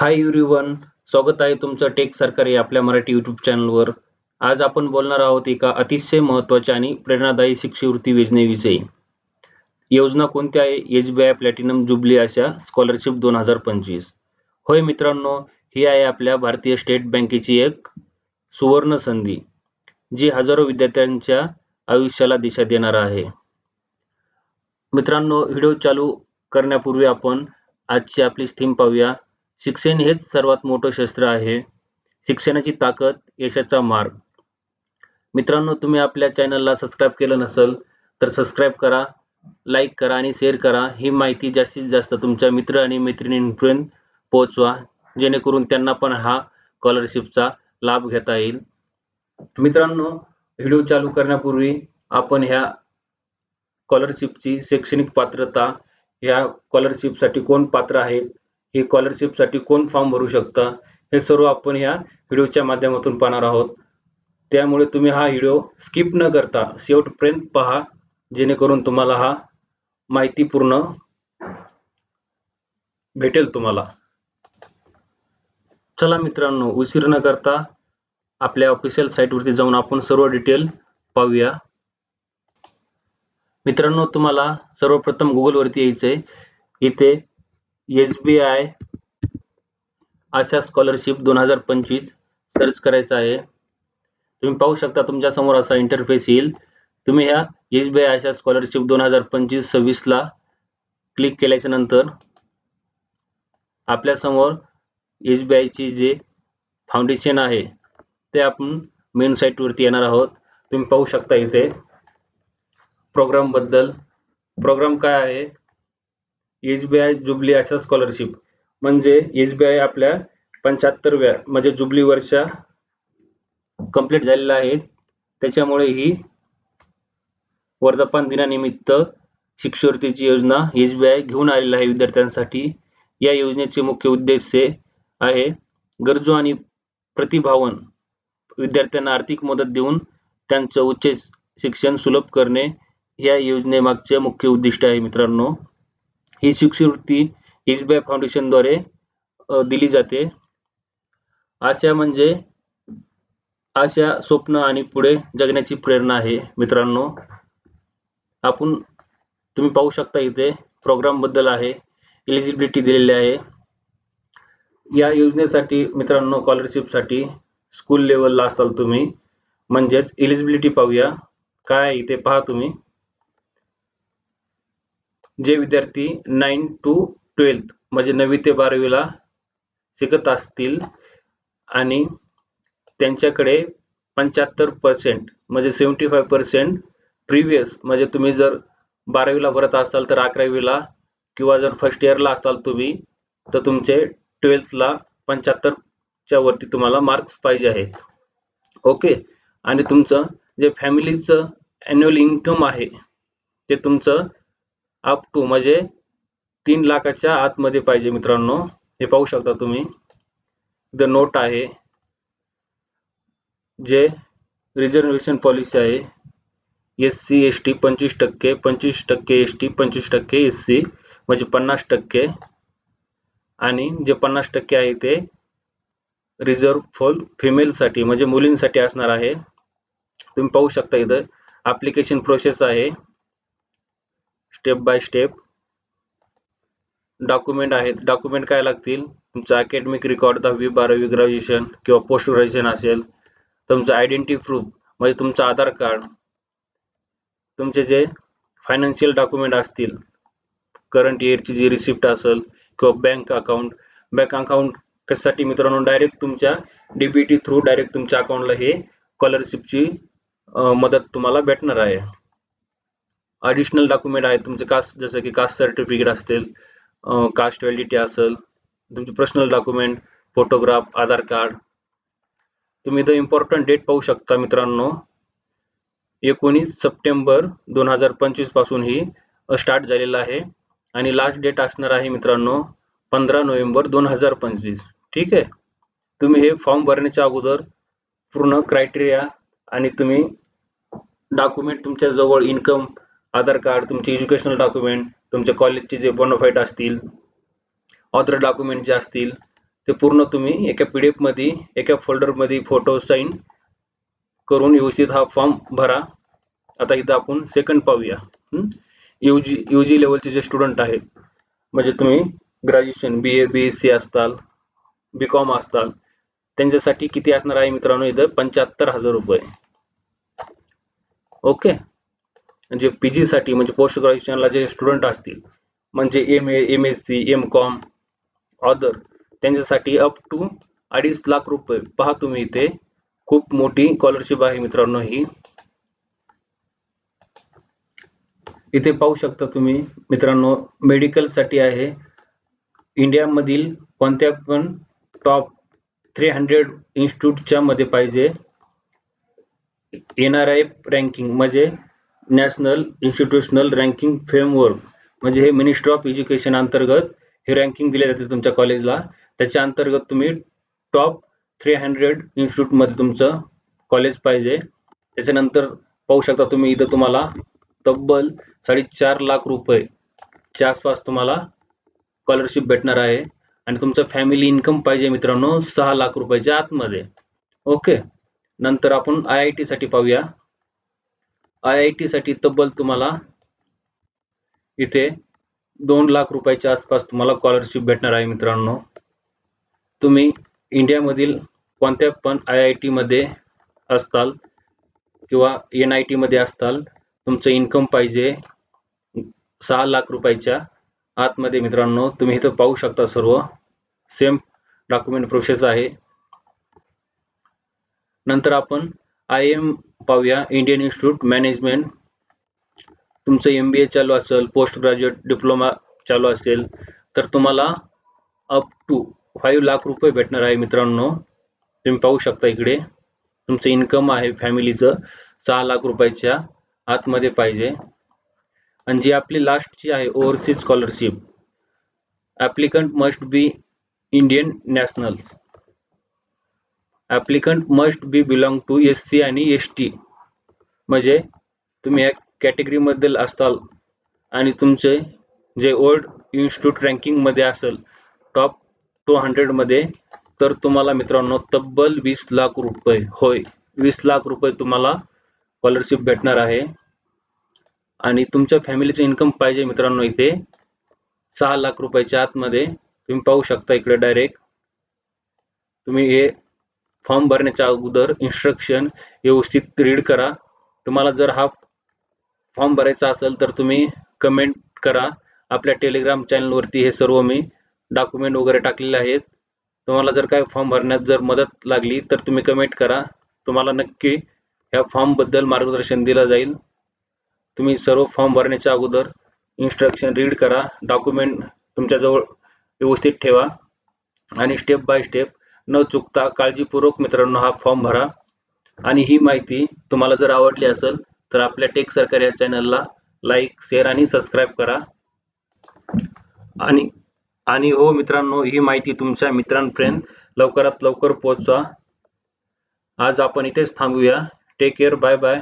Hi everyone स्वागत आहे तुमचं टेक सरकारी आपल्या मराठी यूट्यूब चॅनलवर आज आपण बोलणार आहोत एका अतिशय महत्त्वाच्या आणि प्रेरणादायी शिष्यवृत्ती योजनेविषयी. योजना कोणती आहे? S B I platinum jubilee Asha scholarship दोन हजार पंचवीस. होय मित्रांनो ही आहे आपल्या भारतीय स्टेट बँकेची एक सुवर्ण संधी जी हजारो विद्यार्थ्यांच्या आयुष्याला दिशा देणार आहे. मित्रांनो व्हिडिओ चालू करण्यापूर्वी आपण आजची आपली थीम पाहूया. शिक्षण हेच सर्वात मोठं शस्त्र आहे. शिक्षणाची ताकद यशाचा मार्ग. मित्रांनो तुम्ही आपल्या चॅनलला सबस्क्राईब केलं नसेल तर सबस्क्राईब करा लाईक करा आणि शेअर करा. ही माहिती जास्तीत जास्त तुमच्या मित्र आणि मैत्रिणींपर्यंत पोहोचवा जेणेकरून त्यांना पण हा स्कॉलरशिपचा लाभ घेता येईल. मित्रांनो व्हिडिओ चालू करण्यापूर्वी आपण ह्या स्कॉलरशिपची शैक्षणिक पात्रता ह्या स्कॉलरशिपसाठी कोण पात्र आहेत ही स्कॉलरशिपसाठी कोण फॉर्म भरू शकता? हे सर्व आपण ह्या व्हिडिओच्या माध्यमातून पाहणार आहोत. त्यामुळे तुम्ही हा व्हिडिओ स्किप न करता शेवटपर्यंत पहा जेणेकरून तुम्हाला हा माहितीपूर्ण भेटेल तुम्हाला. चला मित्रांनो उशीर न करता आपल्या ऑफिशियल साईटवरती जाऊन आपण सर्व डिटेल पाहूया. मित्रांनो तुम्हाला सर्वप्रथम गुगलवरती यायचं आहे इथे S B I Asha scholarship दोन हजार पंचवीस सर्च करायचं आहे. तुम्ही पाहू शकता तुमच्यासमोर असा इंटरफेस येईल. तुम्ही ह्या S B I Asha scholarship दोन हजार पंचवीस सव्वीसला क्लिक केल्याच्यानंतर आपल्यासमोर एस बी आयची जे फाउंडेशन आहे ते आपण मेन साईटवरती येणार आहोत. तुम्ही पाहू शकता इथे प्रोग्रामबद्दल प्रोग्राम काय आहे? S B I jubilee Asha scholarship म्हणजे एस बी आय आपल्या पंच्याहत्तरव्या म्हणजे जुबली वर्षा कंप्लीट झालेला आहे. त्याच्यामुळे ही वर्धापन दिनानिमित्त शिष्यवृत्तीची योजना एस बी आय घेऊन आलेला आहे विद्यार्थ्यांसाठी. या योजनेचे मुख्य उद्देश आहे गरजू आणि प्रतिभावन विद्यार्थ्यांना आर्थिक मदत देऊन त्यांचं उच्च शिक्षण सुलभ करणे. या योजनेमागचे मुख्य उद्दिष्ट आहे मित्रांनो ही शिष्यवृत्ती एस बी आय फाउंडेशनद्वारे दिली जाते. आशा म्हणजे आशा स्वप्न आणि पुढे जगण्याची प्रेरणा आहे मित्रांनो. आपण तुम्ही पाहू शकता इथे प्रोग्रामबद्दल आहे एलिजिबिलिटी दिलेली आहे. या योजनेसाठी मित्रांनो स्कॉलरशिपसाठी स्कूल लेवलला असाल तुम्ही. म्हणजेच एलिजिबिलिटी पाहूया. काय इथे पहा तुम्ही. जे विद्यार्थी नाईन टू ट्वेल्थ म्हणजे नववी ते बारावीला शिकत असतील आणि त्यांच्याकडे पंच्याहत्तर पर्सेंट म्हणजे सेवन्टी फाय पर्सेंट प्रिव्हियस म्हणजे तुम्ही जर बारावीला भरत असाल तर अकरावीला किंवा जर फर्स्ट इयरला असाल तुम्ही तर तुमचे ट्वेल्थला पंच्याहत्तरच्या वरती तुम्हाला मार्क्स पाहिजे आहेत ओके आणि तुमचं जे फॅमिलीचं ॲन्युअल इन्कम आहे ते तुमचं अप टू म्हणजे तीन लाखाच्या आतमध्ये पाहिजे मित्रांनो. हे पाहू शकता तुम्ही. द नोट आहे. जे रिझर्वेशन पॉलिसी आहे. एस सी एस टी पंचवीस टक्के पंचवीस टक्के एस टी पंचवीस टक्के एस सी म्हणजे पन्नास टक्के. आणि जे पन्नास टक्के आहे ते रिझर्व फॉर फिमेलसाठी म्हणजे मुलींसाठी असणार आहे. तुम्ही पाहू शकता इथं. ॲप्लिकेशन प्रोसेस आहे. स्टेप बाय स्टेप डॉक्युमेंट आहेत. डॉक्युमेंट काय लागतील? तुमचं अकॅडमिक रेकॉर्ड दहावी बारावी ग्रॅज्युएशन किंवा पोस्ट ग्रॅज्युएशन असेल तुमचं आयडेंटिटी प्रूफ म्हणजे तुमचं आधार कार्ड तुमचे जे फायनान्शियल डॉक्युमेंट असतील करंट इयरची जी रिसिप्ट असेल किंवा बँक अकाउंट बँक अकाउंट कशासाठी मित्रांनो डायरेक्ट तुमच्या डीबीटी थ्रू डायरेक्ट तुमच्या अकाउंटला हे स्कॉलरशिपची मदत तुम्हाला भेटणार आहे. ॲडिशनल डॉक्युमेंट आहेत. तुमचे कास्ट जसं की कास्ट सर्टिफिकेट असतील कास्ट व्हॅलिडिटी असेल तुमचे personal document photograph Aadhaar card तुम्ही इथं इम्पॉर्टंट डेट पाहू शकता मित्रांनो. एकोणीस सप्टेंबर दोन हजार पंचवीसपासून ही स्टार्ट झालेला आहे. आणि लास्ट डेट असणार आहे मित्रांनो पंधरा नोव्हेंबर दोन हजार पंचवीस. ठीक आहे? तुम्ही हे फॉर्म भरण्याच्या अगोदर पूर्ण क्रायटेरिया आणि तुम्ही डॉक्युमेंट तुमच्या जवळ इन्कम आधार कार्ड तुमचे एज्युकेशनल डॉक्युमेंट तुमच्या कॉलेजचे जे बोनोफाईट असतील ऑदर डॉक्युमेंट जे असतील ते पूर्ण तुम्ही एका पी डी एफमध्ये एका फोल्डरमध्ये फोटो साईन करून व्यवस्थित हा फॉर्म भरा. आता इथं आपण सेकंड पाहूया. यू जी यू जी लेवलचे जे स्टुडंट आहेत म्हणजे तुम्ही graduation B A B S C असताल बी कॉम असताल त्यांच्यासाठी किती असणार आहे मित्रांनो इथं? पंच्याहत्तर हजार रुपये. ओके म्हणजे पी जीसाठी म्हणजे पोस्ट ग्रॅज्युएशनला जे स्टुडंट असतील म्हणजे M A M S C M com other त्यांच्यासाठी अप टू अडीच लाख रुपये. पहा तुम्ही इथे खूप मोठी स्कॉलरशिप आहे मित्रांनो ही. इथे पाहू शकता तुम्ही मित्रांनो मेडिकलसाठी आहे. इंडियामधील कोणत्या पण टॉप थ्री हंड्रेड इन्स्टिट्यूटच्या मध्ये पाहिजे. एन आर आय रँकिंग म्हणजे नॅशनल इन्स्टिट्यूशनल रँकिंग फ्रेमवर्क म्हणजे हे मिनिस्ट्री ऑफ एज्युकेशन अंतर्गत हे रँकिंग दिले जाते तुमच्या कॉलेजला त्याच्या अंतर्गत तुम्ही टॉप थ्री हंड्रेड इन्स्टिट्यूटमध्ये तुमचं कॉलेज पाहिजे. त्याच्यानंतर पाहू शकता तुम्ही इथं तुम्हाला तब्बल साडेचार लाख रुपये च्या आसपास तुम्हाला स्कॉलरशिप भेटणार आहे. आणि तुमचं फॅमिली इन्कम पाहिजे मित्रांनो सहा लाख रुपयाच्या आतमध्ये. ओके नंतर आपण आय आय टीसाठी पाहूया. आय आय टीसाठी तब्बल तुम्हाला इथे दोन लाख रुपयाच्या आसपास तुम्हाला स्कॉलरशिप भेटणार आहे मित्रांनो. तुम्ही इंडियामधील कोणत्या पण आय आय टीमध्ये असताल किंवा एन आय टीमध्ये असताल तुमचं इन्कम पाहिजे सहा लाख रुपयाच्या आतमध्ये मित्रांनो. तुम्ही इथं पाहू शकता सर्व. सेम डॉक्युमेंट प्रोसेस आहे. नंतर आपण आय एम पाहूया इंडियन इन्स्टिट्यूट मॅनेजमेंट तुमचं एम बी ए चालू असेल पोस्ट ग्रॅज्युएट डिप्लोमा चालू असेल तर तुम्हाला अप टू फाईव्ह लाख रुपये भेटणार आहे मित्रांनो. तुम्ही पाहू शकता इकडे. तुमचं इन्कम आहे फॅमिलीचं सहा लाख रुपयाच्या आतमध्ये पाहिजे. आणि जी आपली लास्टची आहे overseas scholarship applicant must be Indian nationals applicant must be belong to S C आणि एस टी म्हणजे तुम्ही या कॅटेगरीमधील असताल आणि तुमचे जे ओल्ड इन्स्टिट्यूट रँकिंगमध्ये असेल टॉप टू हंड्रेडमध्ये तर तुम्हाला मित्रांनो तब्बल वीस लाख रुपये होय वीस लाख रुपये तुम्हाला स्कॉलरशिप भेटणार आहे. आणि तुमच्या फॅमिलीचं इन्कम पाहिजे मित्रांनो इथे सहा लाख रुपयाच्या आतमध्ये तुम्ही पाहू शकता इकडे डायरेक्ट तुम्ही हे फॉर्म भरण्याच्या अगोदर इन्स्ट्रक्शन व्यवस्थित रीड करा. तुम्हाला जर हा फॉर्म भरायचा असेल तर तुम्ही कमेंट करा. आपल्या टेलिग्राम चॅनलवरती हे सर्व मी डॉक्युमेंट वगैरे टाकलेले आहेत. तुम्हाला जर काय फॉर्म भरण्यात जर मदत लागली तर तुम्ही कमेंट करा. तुम्हाला नक्की ह्या फॉर्मबद्दल मार्गदर्शन दिलं जाईल. तुम्ही सर्व फॉर्म भरण्याच्या अगोदर इन्स्ट्रक्शन रीड करा. डॉक्युमेंट तुमच्याजवळ व्यवस्थित ठेवा. आणि स्टेप बाय स्टेप न चुकता काळजीपूर्वक मित्रांनो हा फॉर्म भरा. आणि ही माहिती तुम्हाला जर आवडली असेल तर आपल्या टेक सरकार या चॅनलला लाईक शेअर आणि सबस्क्राईब करा. आणि आणि हो मित्रांनो ही माहिती तुमच्या मित्रांपर्यंत लवकरात लवकर पोहोचवा. आज आपण इथेच थांबूया. Take care bye bye